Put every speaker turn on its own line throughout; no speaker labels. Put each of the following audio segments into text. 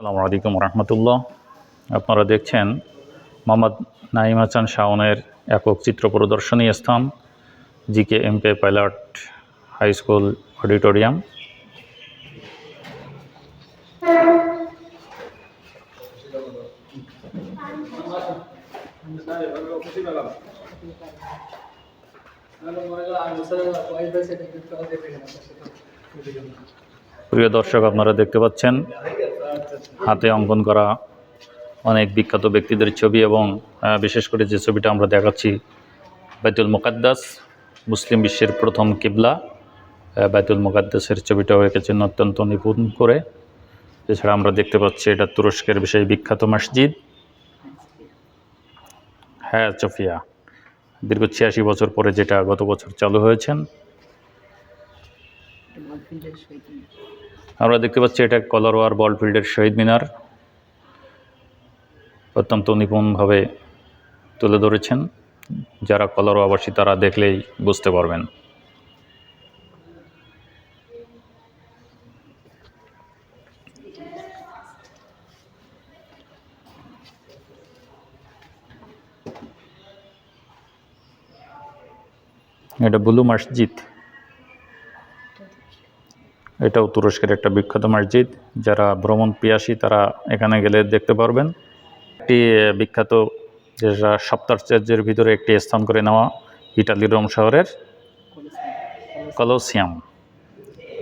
আসসালামু আলাইকুম রহমতুল্লাহ আপনারা দেখছেন মোহাম্মদ নাইম হাসান শাওনের একক চিত্র প্রদর্শনী স্থান জিকে এমপে পাইলট হাই স্কুল অডিটোরিয়াম প্রিয় দর্শক আপনারা দেখতে পাচ্ছেন হাতে অঙ্কন করা অনেক বিখ্যাত ব্যক্তিদের ছবি এবং বিশেষ করে যে ছবিটা আমরা দেখাচ্ছি বাইতুল মুকাদ্দাস মুসলিম বিশ্বের প্রথম কিবলা বাইতুল মুকাদ্দাসের ছবিটাও গেছে অত্যন্ত নিপুণ করে এছাড়া আমরা দেখতে পাচ্ছি এটা তুরস্কের বিশেষ বিখ্যাত মসজিদ হ্যাঁ চফিয়া দীর্ঘ ছিয়াশি বছর পরে যেটা গত বছর চালু হয়েছেন আমরা দেখতে পাচ্ছি এটা কলারোয়ার বল ফিল্ডের শহীদ মিনার অত্যন্ত নিপুণভাবে তুলে ধরেছেন যারা কলারোয়াবাসী তারা দেখলেই বুঝতে পারবেন এটা বুলু মসজিদ এটাও তুরস্কের একটা বিখ্যাত মসজিদ যারা ভ্রমণ পিয়াসী তারা এখানে গেলে দেখতে পারবেন একটি বিখ্যাত যেটা সপ্তাচার্যের ভিতরে একটি স্থান করে নেওয়া ইটালির রোম শহরের কলোসিয়াম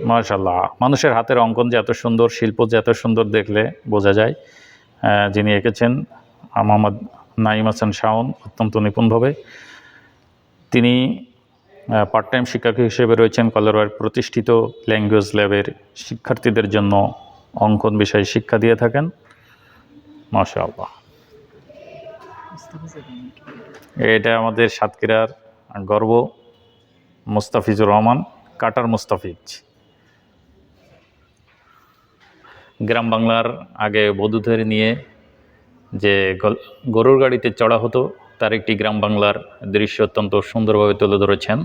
মার্শাল্লাহ মানুষের হাতের অঙ্কন যে এত সুন্দর শিল্প যে এত সুন্দর দেখলে বোঝা যায় যিনি এঁকেছেন মোহাম্মদ নাইম হাসান শাওন অত্যন্ত নিপুণভাবে তিনি পার্ট টাইম শিক্ষক হিসেবে রয়েছেন কলারওয়ার প্রতিষ্ঠিত ল্যাঙ্গুয়েজ ল্যাবের শিক্ষার্থীদের জন্য অঙ্কন বিষয়ে শিক্ষা দিয়ে থাকেন মাশা এটা আমাদের সাতক্ষীরার গর্ব মুস্তাফিজুর রহমান কাটার মুস্তাফিজ গ্রাম বাংলার আগে বধূদের নিয়ে যে গরুর গাড়িতে চড়া হতো তার একটি গ্রাম বাংলার দৃশ্য অত্যন্ত সুন্দরভাবে তুলে ধরেছেন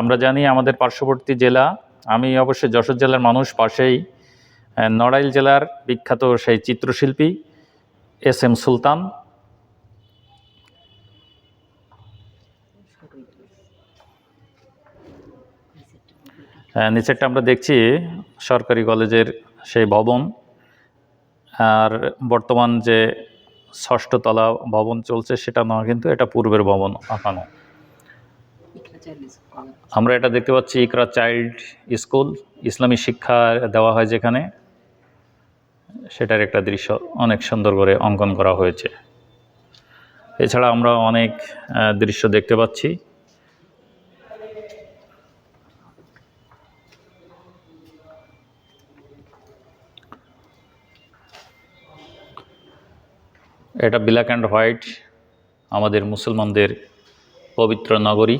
আমরা জানি আমাদের পার্শ্ববর্তী জেলা আমি অবশ্যই যশোর জেলার মানুষ পাশেই নড়াইল জেলার বিখ্যাত সেই চিত্রশিল্পী এস এম সুলতান নিচেরটা আমরা দেখছি সরকারি কলেজের সেই ভবন আর বর্তমান যে ষষ্ঠতলা ভবন চলছে সেটা নয় কিন্তু এটা পূর্বের ভবন আঁকানো আমরা এটা দেখতে পাচ্ছি ইকরা চাইল্ড স্কুল ইসলামী শিক্ষা দেওয়া হয় যেখানে সেটার একটা দৃশ্য অনেক সুন্দর করে অঙ্কন করা হয়েছে এছাড়া আমরা অনেক দৃশ্য দেখতে পাচ্ছি এটা ব্ল্যাক অ্যান্ড হোয়াইট আমাদের মুসলমানদের পবিত্র নগরী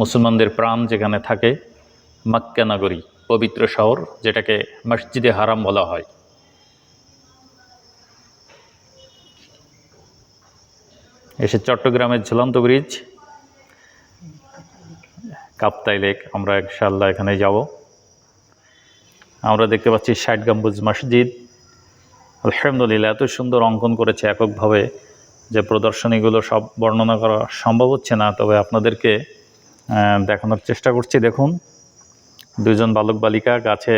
মুসলমানদের প্রাণ যেখানে থাকে মাক্কা নগরী পবিত্র শহর যেটাকে মসজিদে হারাম বলা হয় এসে চট্টগ্রামের ঝুলন্ত ব্রিজ কাপ্তাই লেক আমরা একশাল্লাহ এখানে যাব আমরা দেখতে পাচ্ছি ষাট গম্বুজ মসজিদ আলহামদুলিল্লাহ এত সুন্দর অঙ্কন করেছে এককভাবে যে প্রদর্শনীগুলো সব বর্ণনা করা সম্ভব হচ্ছে না তবে আপনাদেরকে দেখানোর চেষ্টা করছি দেখুন দুজন বালক বালিকা গাছে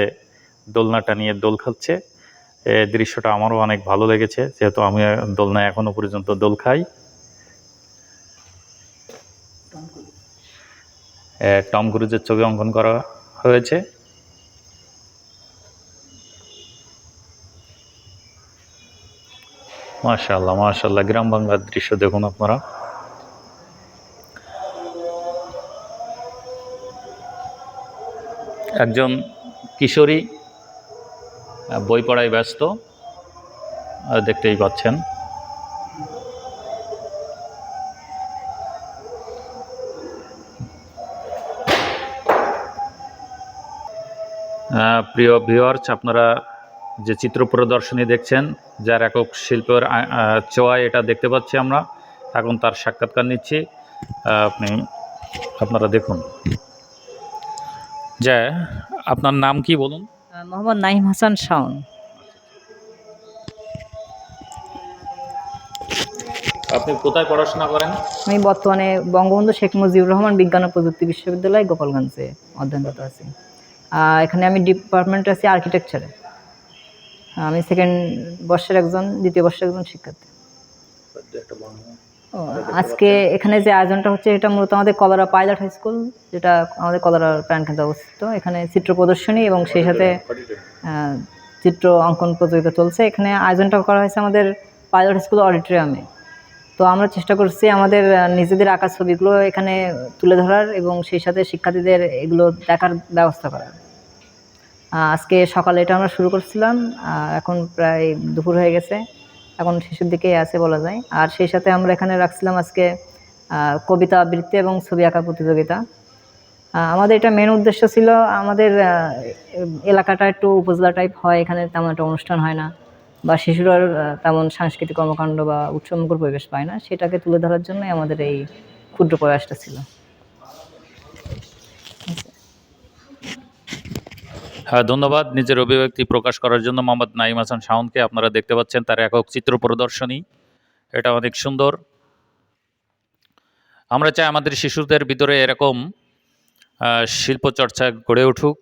দোলনা টানিয়ে দোল খাচ্ছে এ দৃশ্যটা আমারও অনেক ভালো লেগেছে যেহেতু আমি দোলনা এখনও পর্যন্ত দোল খাই টম ক্রুজের ছবি অঙ্কন করা হয়েছে মাশাল্লাহ মাশাল্লাহ গ্রাম বাংলার দৃশ্য দেখুন আপনারা একজন কিশোরী বই পড়ায় ব্যস্ত দেখতেই পাচ্ছেন প্রিয় ভিওয়ার্স আপনারা যে চিত্র প্রদর্শনী দেখছেন যার একক শিল্পের চোয়ায় এটা দেখতে পাচ্ছি আমরা এখন তার সাক্ষাৎকার নিচ্ছি আপনি আপনারা দেখুন যা আপনার নাম কি বলুন
মোহাম্মদ নাহিম হাসান শাওন
আপনি কোথায় পড়াশোনা করেন
আমি বর্তমানে বঙ্গবন্ধু শেখ মুজিবুর রহমান বিজ্ঞান ও প্রযুক্তি বিশ্ববিদ্যালয় গোপালগঞ্জে অধ্যয়নরত আছি এখানে আমি ডিপার্টমেন্টে আছি আর্কিটেকচারে আমি সেকেন্ড বর্ষের একজন দ্বিতীয় বর্ষের একজন শিক্ষার্থী আজকে এখানে যে আয়োজনটা হচ্ছে এটা মূলত আমাদের কলারা পাইলট হাই স্কুল যেটা আমাদের কলারার প্রাণকেন্দ্রে অবস্থিত এখানে চিত্র প্রদর্শনী এবং সেই সাথে চিত্র অঙ্কন প্রতিযোগিতা চলছে এখানে আয়োজনটা করা হয়েছে আমাদের পাইলট স্কুল অডিটোরিয়ামে তো আমরা চেষ্টা করছি আমাদের নিজেদের আঁকা ছবিগুলো এখানে তুলে ধরার এবং সেই সাথে শিক্ষার্থীদের এগুলো দেখার ব্যবস্থা করার আজকে সকালে এটা আমরা শুরু করছিলাম এখন প্রায় দুপুর হয়ে গেছে এখন শেষের দিকেই আছে বলা যায় আর সেই সাথে আমরা এখানে রাখছিলাম আজকে কবিতা আবৃত্তি এবং ছবি আঁকা প্রতিযোগিতা আমাদের এটা মেন উদ্দেশ্য ছিল আমাদের এলাকাটা একটু উপজেলা টাইপ হয় এখানে তেমন একটা অনুষ্ঠান হয় না বা শিশুরা তেমন সাংস্কৃতিক কর্মকাণ্ড বা উৎসবমুখর পরিবেশ পায় না সেটাকে তুলে ধরার জন্যই আমাদের এই ক্ষুদ্র প্রয়াসটা ছিল
হ্যাঁ ধন্যবাদ নিজের অভিব্যক্তি প্রকাশ করার জন্য মোহাম্মদ নাইম হাসান শাওনকে আপনারা দেখতে পাচ্ছেন তার একক চিত্র প্রদর্শনী এটা অনেক সুন্দর আমরা চাই আমাদের শিশুদের ভিতরে এরকম শিল্পচর্চা গড়ে উঠুক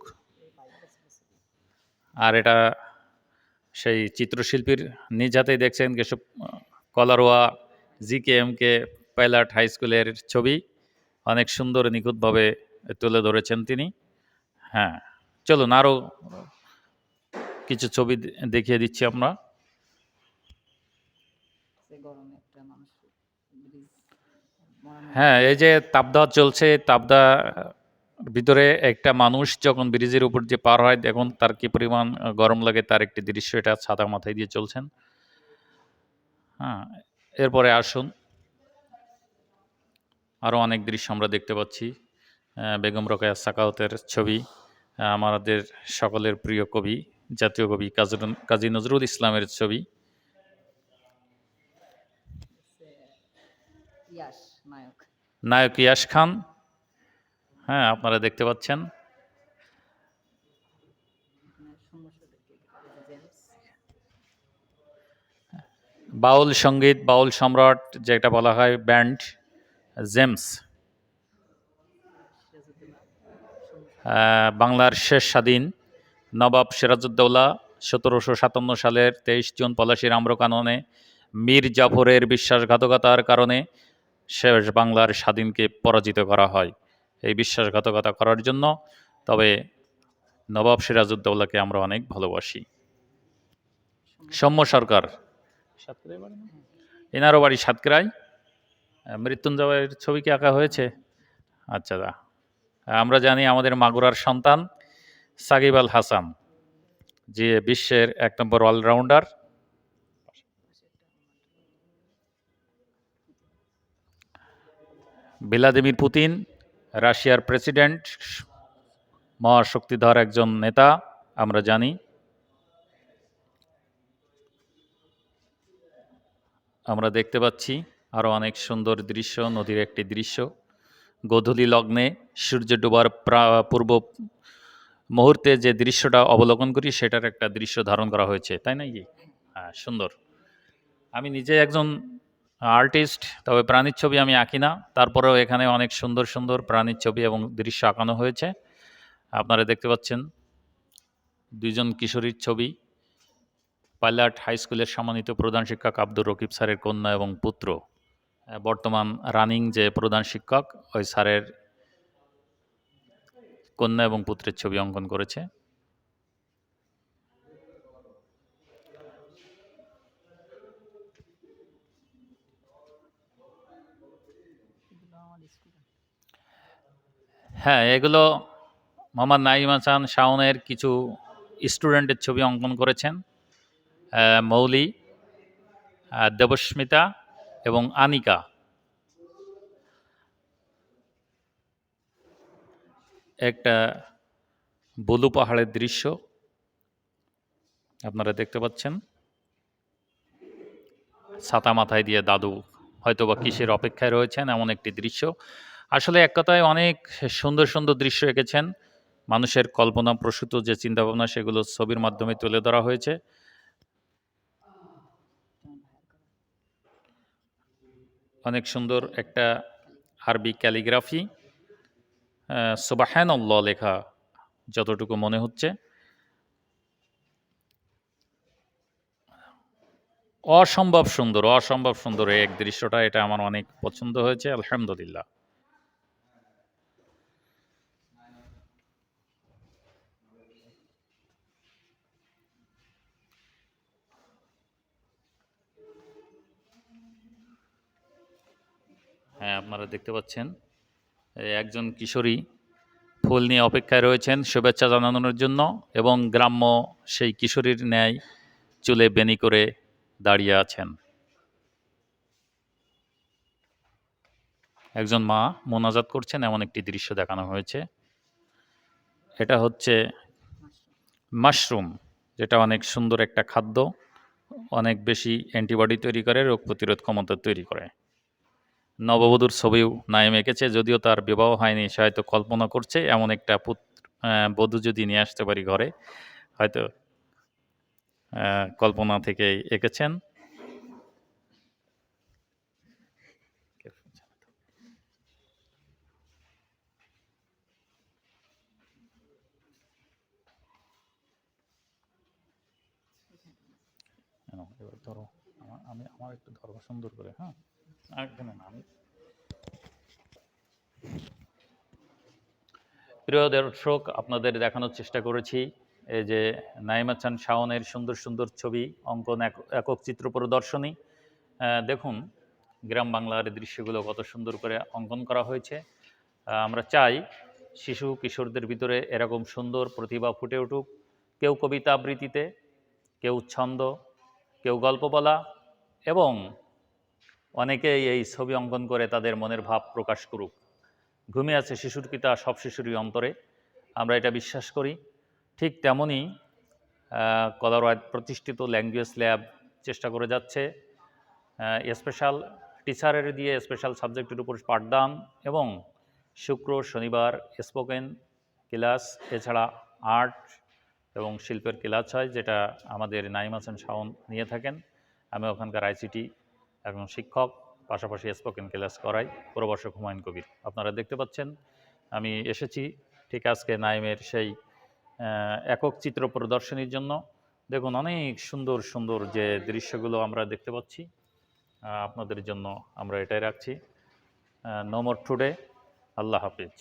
আর এটা সেই চিত্রশিল্পীর নিজ হাতেই দেখছেন Keshab Kalaroa G K M K pilot high স্কুলের ছবি অনেক সুন্দর নিখুঁতভাবে তুলে ধরেছেন তিনি হ্যাঁ চলুন আরও কিছু ছবি দেখিয়ে দিচ্ছি আমরা হ্যাঁ এই যে তাপদা চলছে তাপদা ভিতরে একটা মানুষ যখন ব্রিজের উপর যে পার হয় দেখুন তার কি পরিমাণ গরম লাগে তার একটি দৃশ্য এটা ছাতা মাথায় দিয়ে চলছেন হ্যাঁ এরপরে আসুন আরও অনেক দৃশ্য আমরা দেখতে পাচ্ছি বেগম রোকেয়া সাকাওতের ছবি আমাদের সকলের প্রিয় কবি জাতীয় কবি কাজী নজরুল ইসলামের ছবি নায়ক ইয়াস খান হ্যাঁ আপনারা দেখতে পাচ্ছেন বাউল সঙ্গীত বাউল সম্রাট যেটা বলা হয় ব্যান্ড জেমস বাংলার শেষ স্বাধীন নবাব সিরাজউদ্দৌলা সতেরোশো সাতান্ন সালের তেইশ জুন পলাশির আম্রকাননে মীর জাফরের বিশ্বাসঘাতকতার কারণে শেষ বাংলার স্বাধীনকে পরাজিত করা হয় এই বিশ্বাসঘাতকতা করার জন্য তবে নবাব সিরাজউদ্দৌলাকে আমরা অনেক ভালোবাসি সৌম্য সরকার এনারও বাড়ি সাতক্রায় মৃত্যুঞ্জয়ের ছবি কি আঁকা হয়েছে আচ্ছা দা আমরা জানি আমাদের মাগুরার সন্তান সাকিব আল হাসান যে বিশ্বের এক নম্বর অলরাউন্ডার ভ্লাদিমির পুতিন রাশিয়ার প্রেসিডেন্ট মহাশক্তিধর একজন নেতা আমরা জানি আমরা দেখতে পাচ্ছি আরও অনেক সুন্দর দৃশ্য নদীর একটি দৃশ্য গোধূলি লগ্নে সূর্য ডোবার পূর্ব মুহূর্তে যে দৃশ্যটা অবলোকন করি সেটার একটা দৃশ্য ধারণ করা হয়েছে তাই না কি ইয়ে? হ্যাঁ সুন্দর আমি নিজে একজন আর্টিস্ট তবে প্রাণীর ছবি আমি আঁকি না তারপরেও এখানে অনেক সুন্দর সুন্দর প্রাণীর ছবি এবং দৃশ্য আঁকানো হয়েছে আপনারা দেখতে পাচ্ছেন দুইজন কিশোরীর ছবি পাইলাট হাই স্কুলের সম্মানিত প্রধান শিক্ষক আব্দুর রকিব স্যারের কন্যা এবং পুত্র বর্তমান রানিং যে প্রধান শিক্ষক ওই স্যারের কন্যা এবং পুত্রের ছবি অঙ্কন করেছে হ্যাঁ এগুলো মোহাম্মদ নাইম হাসান শাওনের কিছু স্টুডেন্টের ছবি অঙ্কন করেছেন মৌলি দেবস্মিতা এবং আনিকা একটা বলু পাহাড়ের দৃশ্য আপনারা দেখতে পাচ্ছেন ছাতা মাথায় দিয়ে দাদু হয়তো বা কিসের অপেক্ষায় রয়েছেন এমন একটি দৃশ্য আসলে এক কথায় অনেক সুন্দর সুন্দর দৃশ্য এঁকেছেন মানুষের কল্পনা প্রসূত যে চিন্তাভাবনা সেগুলো ছবির মাধ্যমে তুলে ধরা হয়েছে অনেক সুন্দর একটা আরবি ক্যালিগ্রাফি সুবাহানল্ল লেখা যতটুকু মনে হচ্ছে অসম্ভব সুন্দর অসম্ভব সুন্দর এই এক দৃশ্যটা এটা আমার অনেক পছন্দ হয়েছে আলহামদুলিল্লাহ হ্যাঁ আপনারা দেখতে পাচ্ছেন একজন কিশোরী ফুল নিয়ে অপেক্ষায় রয়েছেন শুভেচ্ছা জানানোর জন্য এবং গ্রাম্য সেই কিশোরীর ন্যায় চুলে বেনি করে দাঁড়িয়ে আছেন একজন মা মোনাজাত করছেন এমন একটি দৃশ্য দেখানো হয়েছে এটা হচ্ছে মাশরুম যেটা অনেক সুন্দর একটা খাদ্য অনেক বেশি অ্যান্টিবডি তৈরি করে রোগ প্রতিরোধ ক্ষমতা তৈরি করে নববধূর ছবিও নায়েম এঁকেছে যদিও তার বিবাহ হয়নি সে হয়তো কল্পনা করছে এমন একটা পুত্র বধূ যদি নিয়ে আসতে পারি ঘরে হয়তো কল্পনা থেকে এঁকেছেন আমি আমার একটু ধর্ম সুন্দর করে হ্যাঁ প্রিয় দর্শক আপনাদের দেখানোর চেষ্টা করেছি এই যে নাইমা চান শাওনের সুন্দর সুন্দর ছবি অঙ্কন একক চিত্র প্রদর্শনী দেখুন গ্রাম বাংলার দৃশ্যগুলো কত সুন্দর করে অঙ্কন করা হয়েছে আমরা চাই শিশু কিশোরদের ভিতরে এরকম সুন্দর প্রতিভা ফুটে উঠুক কেউ কবিতা আবৃত্তিতে কেউ ছন্দ কেউ গল্প বলা এবং অনেকেই এই ছবি অঙ্কন করে তাদের মনের ভাব প্রকাশ করুক ঘুমিয়ে আছে শিশুর পিতা সব শিশুরই অন্তরে আমরা এটা বিশ্বাস করি ঠিক তেমনই কলারওয়ার্ড প্রতিষ্ঠিত ল্যাঙ্গুয়েজ ল্যাব চেষ্টা করে যাচ্ছে স্পেশাল টিচারের দিয়ে স্পেশাল সাবজেক্টের উপর পাঠদান এবং শুক্র শনিবার স্পোকেন ক্লাস এছাড়া আর্ট এবং শিল্পের ক্লাস হয় যেটা আমাদের নাইম হাসান শাওন নিয়ে থাকেন আমি ওখানকার আইসিটি একজন শিক্ষক পাশাপাশি স্পোকেন ক্লাস করাই প্রবাসক হুমায়ুন কবির আপনারা দেখতে পাচ্ছেন আমি এসেছি ঠিক আজকে নাইমের সেই একক চিত্র প্রদর্শনীর জন্য দেখুন অনেক সুন্দর সুন্দর যে দৃশ্যগুলো আমরা দেখতে পাচ্ছি আপনাদের জন্য আমরা এটাই রাখছি নোমর টুডে আল্লাহ হাফিজ